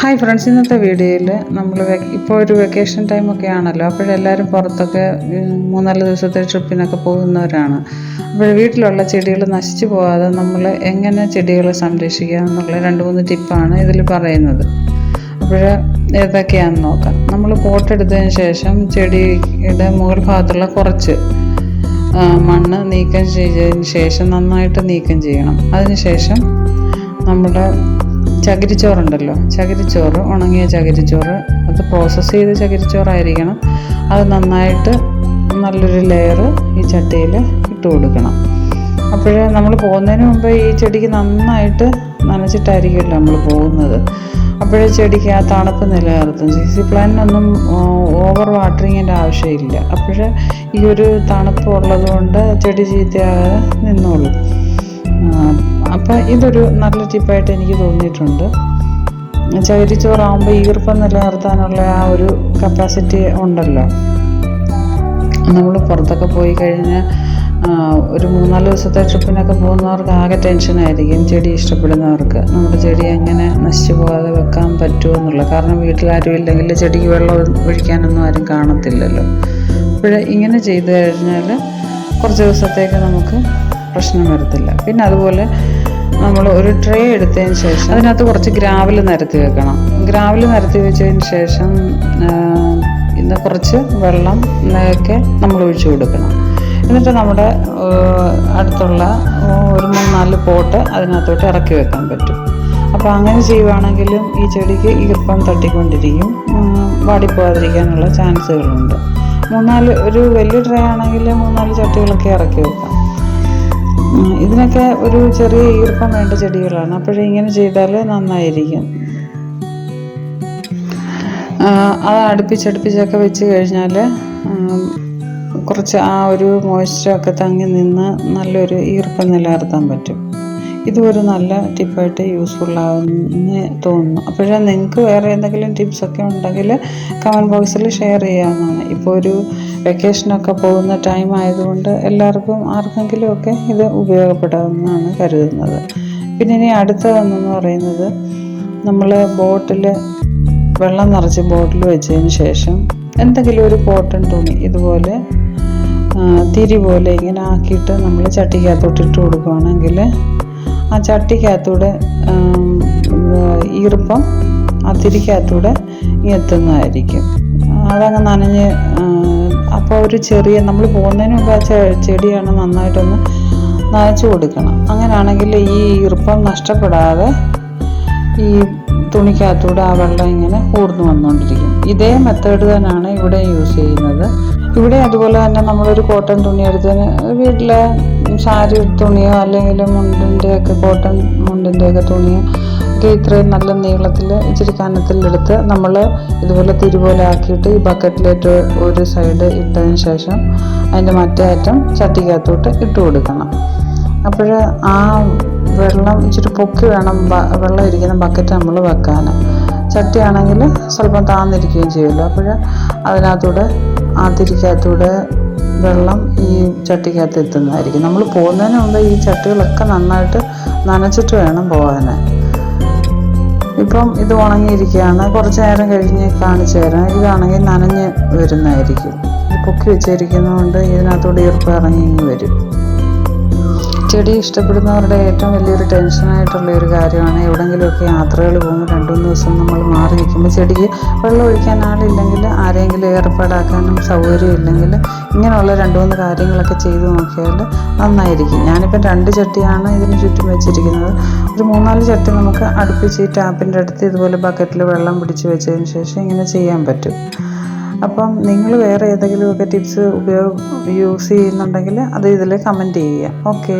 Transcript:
Hi friends ഇന്നത്തെ വീഡിയോയിൽ നമ്മൾ ഇപ്പോൾ ഒരു വെക്കേഷൻ ടൈമൊക്കെ ആണല്ലോ. അപ്പോഴെല്ലാവരും പുറത്തൊക്കെ മൂന്നാൽ ദിവസത്തെ ട്രിപ്പിനൊക്കെ പോകുന്നവരാണ്. അപ്പോൾ വീട്ടിലുള്ള ചെടികൾ നശിച്ചു പോകാതെ നമ്മൾ എങ്ങനെ ചെടികളെ സംരക്ഷിക്കുക എന്നുള്ള രണ്ട് മൂന്ന് ടിപ്പാണ് ഇതിൽ പറയുന്നത്. അപ്പോൾ ഏതൊക്കെയാണെന്ന് നോക്കാം. നമ്മൾ പോട്ടെടുത്തതിന് ശേഷം ചെടിയുടെ മുകൾ ഭാഗത്തുള്ള കുറച്ച് മണ്ണ് നീക്കം ചെയ്തതിന് ശേഷം നന്നായിട്ട് നീക്കം ചെയ്യണം. അതിനുശേഷം നമ്മുടെ ചകിരിച്ചോറുണ്ടല്ലോ. ചകിരിച്ചോറ് ഉണങ്ങിയ ചകിരിച്ചോറ്. അത് പ്രോസസ്സ് ചെയ്ത ചകിരിച്ചോറായിരിക്കണം. അത് നന്നായിട്ട് നല്ലൊരു ലെയർ ഈ ചട്ടിയിൽ ഇട്ട് കൊടുക്കണം. അപ്പോഴേ നമ്മൾ പോകുന്നതിന് മുമ്പ് ഈ ചെടിക്ക് നന്നായിട്ട് നനച്ചിട്ടായിരിക്കുമല്ലോ നമ്മൾ പോകുന്നത്. അപ്പോഴേ ചെടിക്ക് ആ തണുപ്പ് നിലനിർത്തും. സി സി പ്ലാന്റിനൊന്നും ഓവർ വാട്ടറിങ്ങിന്റെ ആവശ്യമില്ല. അപ്പോഴേ ഈ ഒരു തണുപ്പ് ഉള്ളതുകൊണ്ട് ചെടി ചീത്തയാകാതെ നിന്നോളും. അപ്പം ഇതൊരു നല്ല ടിപ്പായിട്ട് എനിക്ക് തോന്നിയിട്ടുണ്ട്. ചകിരിച്ചോറാകുമ്പോൾ ഈർപ്പം നിലനിർത്താനുള്ള ആ ഒരു കപ്പാസിറ്റി ഉണ്ടല്ലോ. നമ്മൾ പുറത്തൊക്കെ പോയി കഴിഞ്ഞാൽ ഒരു മൂന്നാൽ ദിവസത്തെ ട്രിപ്പിനൊക്കെ പോകുന്നവർക്ക് ആകെ ടെൻഷനായിരിക്കും ചെടി ഇഷ്ടപ്പെടുന്നവർക്ക്. നമ്മുടെ ചെടി എങ്ങനെ നശിച്ചു പോകാതെ വെക്കാൻ പറ്റുമോ എന്നുള്ളത് കാരണം വീട്ടിലാരും ഇല്ലെങ്കിൽ ചെടിക്ക് വെള്ളം ഒഴിക്കാനൊന്നും ആരും കാണത്തില്ലല്ലോ. അപ്പോൾ ഇങ്ങനെ ചെയ്തു കഴിഞ്ഞാൽ കുറച്ച് ദിവസത്തേക്ക് നമുക്ക് പ്രശ്നം വരത്തില്ല. പിന്നെ അതുപോലെ നമ്മൾ ഒരു ട്രേ എടുത്തതിന് ശേഷം അതിനകത്ത് കുറച്ച് ഗ്രാവൽ നിരത്തി വെക്കണം. ഗ്രാവൽ നിരത്തി വെച്ചതിന് ശേഷം ഇന്ന് കുറച്ച് വെള്ളം ഒക്കെ നമ്മൾ ഒഴിച്ചു കൊടുക്കണം. എന്നിട്ട് നമ്മുടെ അടുത്തുള്ള ഒരു മൂന്നാൽ പോട്ട് അതിനകത്തോട്ട് ഇറക്കി വെക്കാൻ പറ്റും. അപ്പോൾ അങ്ങനെ ചെയ്യുവാണെങ്കിലും ഈ ചെടിക്ക് ഈർപ്പം തട്ടിക്കൊണ്ടിരിക്കും. വാടിപ്പോകാതിരിക്കാനുള്ള ചാൻസുകളുണ്ട്. മൂന്നാൽ ഒരു വലിയ ട്രേ ആണെങ്കിൽ മൂന്നാൽ ചട്ടികളൊക്കെ ഇറക്കി വെക്കാം. ഇതിനൊക്കെ ഒരു ചെറിയ ഈർപ്പം വേണ്ട ചെടികളാണ്. അപ്പോഴേ ഇങ്ങനെ ചെയ്താൽ നന്നായിരിക്കും. അത് അടുപ്പിച്ചടുപ്പിച്ചൊക്കെ വെച്ച് കഴിഞ്ഞാൽ കുറച്ച് ആ ഒരു മോയ്സ്ചറൊക്കെ തങ്ങി നിന്ന് നല്ലൊരു ഈർപ്പം നിലനിർത്താൻ പറ്റും. ഇതും ഒരു നല്ല ടിപ്പായിട്ട് യൂസ്ഫുൾ ആവുമെന്ന് തോന്നുന്നു. അപ്പോഴേ നിങ്ങൾക്ക് വേറെ എന്തെങ്കിലും ടിപ്സൊക്കെ ഉണ്ടെങ്കിൽ കമന്റ് ബോക്സിൽ ഷെയർ ചെയ്യാവുന്നതാണ്. ഇപ്പോൾ ഒരു വെക്കേഷനൊക്കെ പോകുന്ന ടൈം ആയതുകൊണ്ട് എല്ലാവർക്കും ആർക്കെങ്കിലുമൊക്കെ ഇത് ഉപയോഗപ്പെടാമെന്നാണ് കരുതുന്നത്. പിന്നെ ഇനി അടുത്തതെന്ന് പറയുന്നത് നമ്മൾ ബോട്ടിൽ വെള്ളം നിറച്ച് ബോട്ടിൽ വെച്ചതിന് ശേഷം എന്തെങ്കിലും ഒരു കോട്ടൺ തുണി ഇതുപോലെ തിരി പോലെ ഇങ്ങനെ ആക്കിയിട്ട് നമ്മൾ ചട്ടിക്കകത്തോട്ട് ഇട്ട് കൊടുക്കുകയാണെങ്കിൽ ആ ചട്ടിക്കകത്തൂടെ ഈർപ്പം ആ തിരിക്കകത്തൂടെ എത്തുന്നതായിരിക്കും. അതങ്ങ് നനഞ്ഞ് അപ്പോൾ ഒരു ചെറിയ നമ്മൾ പോകുന്നതിന് മുമ്പ് ആ ചെടിയാണ് നന്നായിട്ടൊന്ന് നനച്ചു കൊടുക്കണം. അങ്ങനെയാണെങ്കിൽ ഈ ഈർപ്പം നഷ്ടപ്പെടാതെ ഈ തുണിക്കകത്തൂടെ ആ വെള്ളം ഇങ്ങനെ കൂർന്നു വന്നുകൊണ്ടിരിക്കും. ഇതേ മെത്തേഡ് തന്നെയാണ് ഇവിടെ യൂസ് ചെയ്യുന്നത്. ഇവിടെ അതുപോലെ തന്നെ നമ്മളൊരു കോട്ടൺ തുണി എടുത്തതിന് വീട്ടിലെ സാരി തുണിയോ അല്ലെങ്കിൽ മുണ്ടിന്റെ ഒക്കെ കോട്ടൺ മുണ്ടിന്റെ ഒക്കെ തുണിയോ ഒക്കെ ഇത്രയും നല്ല നീളത്തിൽ ഇച്ചിരി കനത്തിലെടുത്ത് നമ്മൾ ഇതുപോലെ തിരുപോലെ ആക്കിയിട്ട് ഈ ബക്കറ്റിലേറ്റ് ഒരു സൈഡ് ഇട്ടതിന് ശേഷം അതിന്റെ മറ്റേ അറ്റം ചട്ടിക്കകത്തോട്ട് ഇട്ട് കൊടുക്കണം. അപ്പോൾ ആ വെള്ളം ഇച്ചിരി പൊക്കി വേണം വെള്ളം ഇരിക്കുന്ന ബക്കറ്റ് നമ്മൾ വെക്കാൻ ചട്ടിയാണെങ്കിൽ സ്വല്പം താന്നിരിക്കുകയും ചെയ്യുമല്ലോ. അപ്പോൾ അതിനകത്തൂടെ ആ തിരിക്കകത്തൂടെ വെള്ളം ഈ ചട്ടിക്കകത്ത് എത്തുന്നതായിരിക്കും. നമ്മൾ പോകുന്നതിന് മുമ്പ് ഈ ചട്ടികളൊക്കെ നന്നായിട്ട് നനച്ചിട്ട് വേണം പോകാൻ ഇപ്പം ഇത് ഉണങ്ങിയിരിക്കുകയാണ്. കുറച്ച് നേരം കഴിഞ്ഞ് കാണിച്ചു തരാം. ഇതാണെങ്കിൽ നനഞ്ഞ് വരുന്നതായിരിക്കും. പൊക്കി വെച്ചിരിക്കുന്നതുകൊണ്ട് ഇതിനകത്തോട് ഈർപ്പം ഇറങ്ങി വരും. ചെടി ഇഷ്ടപ്പെടുന്നവരുടെ ഏറ്റവും വലിയൊരു ടെൻഷനായിട്ടുള്ള ഒരു കാര്യമാണ് എവിടെയെങ്കിലുമൊക്കെ യാത്രകൾ പോകുമ്പോൾ രണ്ട് മൂന്ന് ദിവസം നമ്മൾ മാറി നിൽക്കുമ്പോൾ ചെടിക്ക് വെള്ളം ഒഴിക്കാൻ ആളില്ലെങ്കിൽ ആരെങ്കിലും ഏർപ്പാടാക്കാനും സൗകര്യം ഇല്ലെങ്കിൽ ഇങ്ങനെയുള്ള രണ്ടു മൂന്ന് കാര്യങ്ങളൊക്കെ ചെയ്തു നോക്കിയാൽ നന്നായിരിക്കും. ഞാനിപ്പം രണ്ട് ചട്ടിയാണ് ഇതിന് ചുറ്റും വെച്ചിരിക്കുന്നത്. ഒരു മൂന്നാൽ ചട്ടി നമുക്ക് അടുപ്പിച്ച് ഈ ടാപ്പിന്റെ അടുത്ത് ഇതുപോലെ ബക്കറ്റിൽ വെള്ളം പിടിച്ച് വെച്ചതിന് ശേഷം ഇങ്ങനെ ചെയ്യാൻ പറ്റും. അപ്പം നിങ്ങൾ വേറെ ഏതെങ്കിലുമൊക്കെ ടിപ്സ് ഉപയോഗ യൂസ് ചെയ്യുന്നുണ്ടെങ്കിൽ അത് ഇതിൽ കമന്റ് ചെയ്യുക. ഓക്കേ